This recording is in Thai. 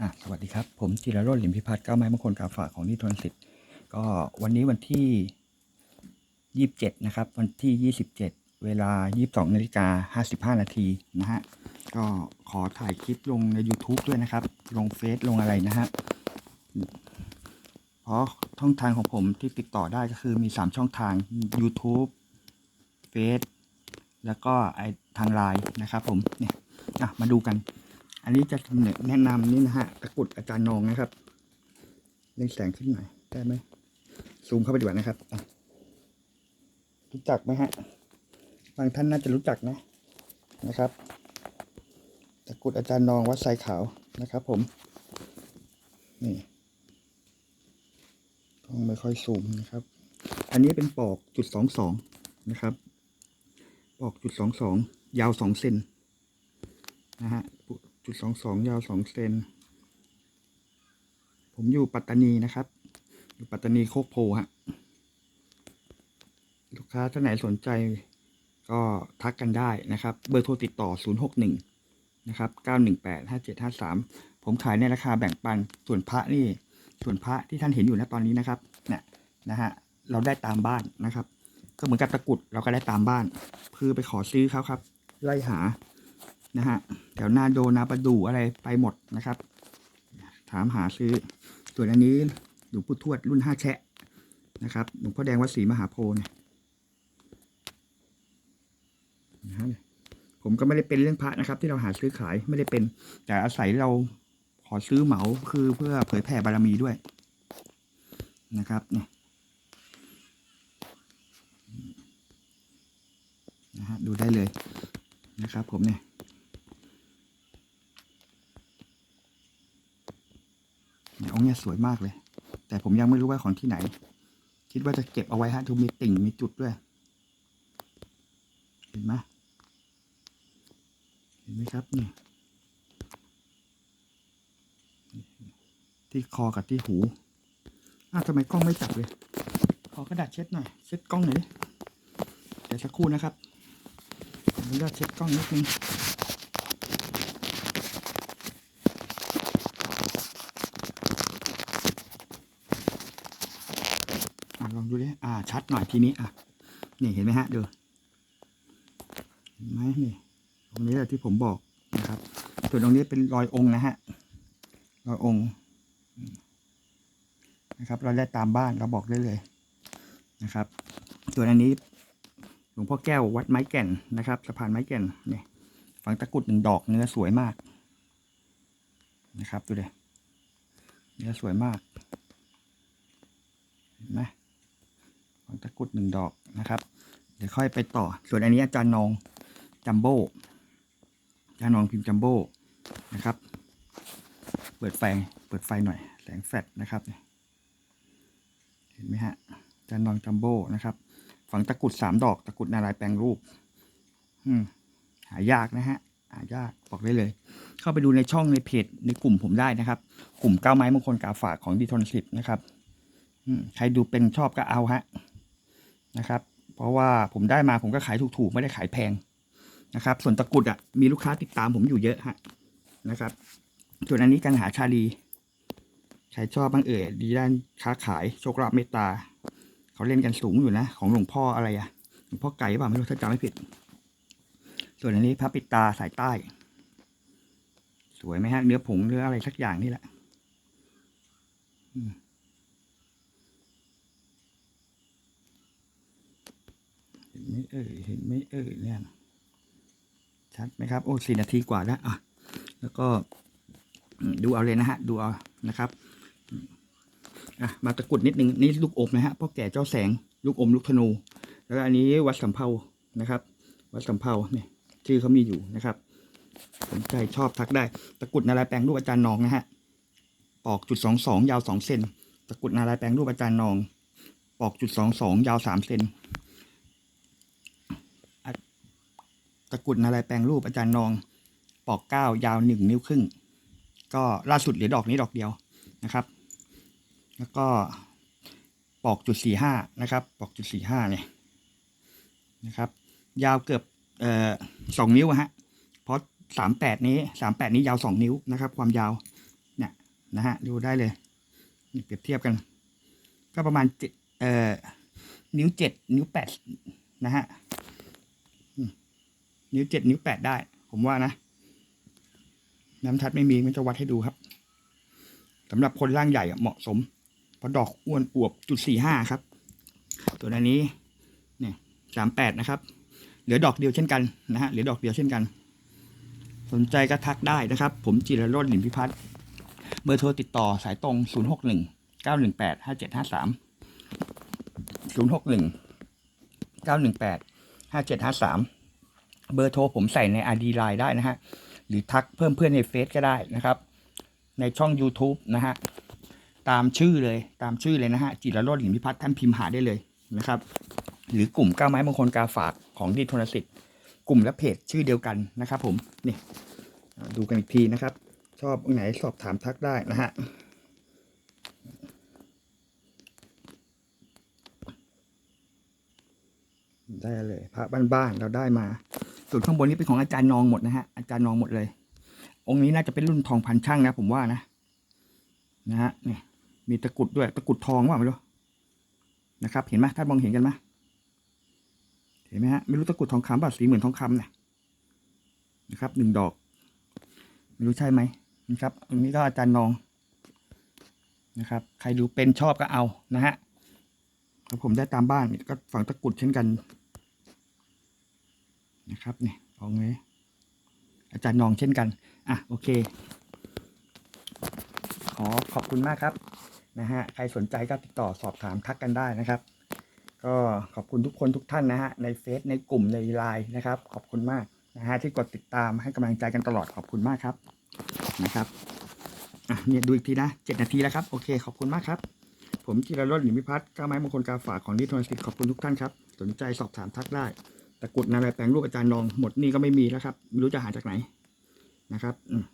อะสวัสดีครับ ผมจิรโรจน์หลิมพิพัฒน์ก้าไม้มงคลกาฝากของนิทนสิทธิ์ก็วันนี้วันที่ยี่สิบเจ็ดนะครับ วันที่ยี่สิบเจ็ดเวลายี่สิบสองนาฬิกาห้าสิบห้านาทีนะฮะก็ขอถ่ายคลิปลงใน YouTube ด้วยนะครับ ลงเฟซลงอะไรนะฮะเพราะช่องทางของผมที่ติดต่อได้ก็คือมีสามช่องทาง YouTube เฟซแล้วก็ไอทางไลน์นะครับผมเนี่ยมาดูกัน อันนี้จะแนะนำนี่นะฮะตะกุดอาจารย์นองนะครับเล่งแสงขึ้นหน่อยได้ไหมซูมเข้าไปดีกว่านะครับรู้จักไหมฮะบางท่านน่าจะรู้จักนะนะครับตะกุดอาจารย์นองวัดไซขาวนะครับ ผมนี่ต้องไม่ค่อยซูมนะครับ อันนี้เป็นปอกจุดสองสองนะครับ ปอกจุดสองสองยาวสองเซนนะฮะ จุดสองสองยาวสองเซน ผมอยู่ปัตตานีนะครับ อยู่ปัตตานีโคกโพฮะ ลูกค้าท่านไหนสนใจก็ทักกันได้นะครับ เบอร์โทรติดต่อ 061 นะครับ 918 5753 ผมขายในราคาแบ่งปัน ส่วนพระนี่ ส่วนพระที่ท่านเห็นอยู่ณตอนนี้นะครับ เนี่ยนะฮะ เราได้ตามบ้านนะครับ ก็เหมือนกับตะกุดเราก็ได้ตามบ้าน คือไปขอซื้อเขาครับ ไล่หา นะฮะแถวนาโดนาประดูอะไรไปหมดนะครับ ถามหาซื้อ ส่วนอันนี้หลวงปู่ทวดรุ่นห้าแชะนะครับหลวงพ่อแดงวัดศรีมหาโพธิ์เนี่ยนะฮะผมก็ไม่ได้เป็นเรื่องพระนะครับ ที่เราหาซื้อขายไม่ได้เป็น แต่อาศัยเราขอซื้อเหมาคือเพื่อเผยแผ่บารมีด้วยนะครับเนี่ยนะฮะดูได้เลยนะครับผมเนี่ย เนี่ยสวยมากเลย แต่ผมยังไม่รู้ว่าของที่ไหน คิดว่าจะเก็บเอาไว้ฮะดูมีติ่งมีจุดด้วย เห็นไหมเห็นไหมครับนี่ที่คอกับที่หูอ้าวทำไมกล้องไม่จับเลย ขอกระดาษเช็ดหน่อย เช็ดกล้องหน่อยดิเดี๋ยวสักครู่นะครับขออนุญาตเช็ดกล้องนิดนึง อะลอง ดูดิอ่า ชัดหน่อยทีนี้อะนี่เห็นไหมฮะดูเห็นไหมนี่ตรงนี้แหละที่ผมบอกนะครับ ส่วนตรงนี้เป็นรอยองค์นะฮะรอยองค์นะครับเราได้ตามบ้านเราบอกได้เลยนะครับ ส่วนอันนี้หลวงพ่อแก้ววัดไม้แก่นนะครับสะพานไม้แก่นเนี่ยฝังตะกุดหนึ่งดอกเนื้อสวยมากนะครับดูเลยเนื้อสวยมากเห็นไหม ตะกรุดหนึ่งดอกนะครับ เดี๋ยวค่อยไปต่อ ส่วนอันนี้อาจารย์นองจัมโบ้อาจารย์นองพิมพ์จัมโบ้นะครับ เปิดไฟ เปิดไฟหน่อย แสงแฟลชนะครับ เห็นไหมฮะอาจารย์นองจัมโบ้นะครับ ฝังตะกรุดสามดอก ตะกรุดนารายแปลงรูป อืมหายากนะฮะหายากบอกได้เลย เข้าไปดูในช่องในเพจในกลุ่มผมได้นะครับ กลุ่มก้าวไม้มงคลกาฝากของดีทนสิบนะครับใครดูเป็นชอบก็เอาฮะ นะครับ เพราะว่าผมได้มาผมก็ขายถูกๆ ไม่ได้ขายแพงนะครับ ส่วนตะกรุดอะมีลูกค้าติดตามผมอยู่เยอะฮะนะครับ ส่วนอันนี้การหาชาลีใครชอบบ้างเอ่ยดีด้านค้าขายโชคลาภเมตตาเขาเล่นกันสูงอยู่นะ ของหลวงพ่ออะไรอะหลวงพ่อไก่ป่าไม่รู้ถ้าจำไม่ผิด ส่วนอันนี้พระปิดตาสายใต้ สวยไหมฮะเนื้อผงเนื้ออะไรสักอย่างนี่แหละ เห็นไหมเอ่ยเห็นไหมเอ่ยเนี่ยชัดไหมครับ โอ้สี่นาทีกว่าแล้วอะแล้วก็ดูเอาเลยนะฮะ ดูเอานะครับอะมาตะกรุดนิดนึงนี่ลูกอมนะฮะพ่อแก่เจ้าแสงลูกอมลูกธนู แล้วอันนี้วัดสำเภานะครับ วัดสำเภาเนี่ยชื่อเขามีอยู่นะครับสนใจชอบทักได้ ตะกรุดนารายแปลงรูปอาจารย์นองนะฮะปอกจุดสองสองยาวสองเซนตะกรุดนารายแปลงรูปอาจารย์นอง ปอกจุดสองสองยาวสามเซน ตะกุดนารายแปลงรูปอาจารย์นอง ปอกเก้ายาวหนึ่งนิ้วครึ่ง ก็ล่าสุดเหลือดอกนี้ดอกเดียวนะครับ แล้วก็ปอกจุดสี่ห้านะครับ ปอกจุดสี่ห้าเนี่ยนะครับ ยาวเกือบเอ่อสองนิ้วฮะ เพราะสามแปดนี้สามแปดนี้ยาวสองนิ้วนะครับ ความยาวเนี่ยนะฮะดูได้เลยเปรียบเทียบกัน ก็ประมาณเจ็ดเอ่อนิ้วเจ็ดนิ้วแปดนะฮะ นิ้วเจ็ดนิ้วแปดได้ ผมว่านะ น้ำทัดไม่มีมันจะวัดให้ดูครับสำหรับคนร่างใหญ่เหมาะสมเพราะดอกอ้วนอวบจุดสี่ห้าครับ ตัวนนี้เนี่ยสามแปดนะครับ เหลือดอกเดียวเช่นกันนะฮะเหลือดอกเดียวเช่นกัน สนใจก็ทักได้นะครับ ผมจิรโรจน์หลิมพิพัฒน์เบอร์โทรติดต่อสายตรง 0 6 1 9 1 8 5 7 5 3 0 6 1 9 1 8 5 7 5 3 เบอร์โทรผมใส่ใน ID Line ได้นะฮะ หรือทักเพิ่มเพื่อนในเฟซก็ได้นะครับ ในช่อง YouTube นะฮะ ตามชื่อเลยตามชื่อเลยนะฮะ จิรโรจน์หลิมพิพัฒน์ท่านพิมพ์หาได้เลยนะครับ หรือกลุ่มก้าวไม้มงคลกาฝากของดีโทนสิทธิ์กลุ่มและเพจชื่อเดียวกันนะครับ ผมนี่ดูกันอีกทีนะครับ ชอบตรงไหนสอบถามทักได้นะฮะได้เลยพระบ้านๆเราได้มา ส่วนข้างบนนี้เป็นของอาจารย์นองหมดนะฮะอาจารย์นองหมดเลย องค์นี้น่าจะเป็นรุ่นทองพันช่างนะ ผมว่านะนะฮะเนี่ยมีตะกุดด้วย ตะกุดทองว่าไม่รู้นะครับ เห็นไหมท่านมองเห็นกันไหมเห็นไหมฮะไม่รู้ตะกุดทองคำป่ะสีเหมือนทองคำเนี่ยนะครับหนึ่งดอก ไม่รู้ใช่ไหมนะครับอันนี้ก็อาจารย์นองนะครับ ใครดูเป็นชอบก็เอานะฮะแล้วผมได้ตามบ้านก็ฝังตะกุดเช่นกัน นะครับเนี่ยเอาไงอาจารย์นองเช่นกัน อะโอเค ขอขอบคุณมากครับนะฮะใครสนใจก็ติดต่อสอบถามทักกันได้นะครับ ก็ขอบคุณทุกคนทุกท่านนะฮะในเฟซในกลุ่มในไลน์นะครับ ขอบคุณมากนะฮะที่กดติดตามให้กำลังใจกันตลอดขอบคุณมากครับนะครับอะเนี่ยดูอีกทีนะเจ็ดนาทีแล้วครับโอเค ขอบคุณมากครับ ผมจิรรจน์หลิมพิพัฒน์ก้าไม้มงคลกาฝากของดิทอนสิทธิ์ขอบคุณทุกท่านครับ สนใจสอบถามทักได้ ตะกุดนาลายแปลงรูปอาจารย์นองหมดนี่ก็ไม่มีแล้วครับไม่รู้จะหาจากไหนนะครับอืม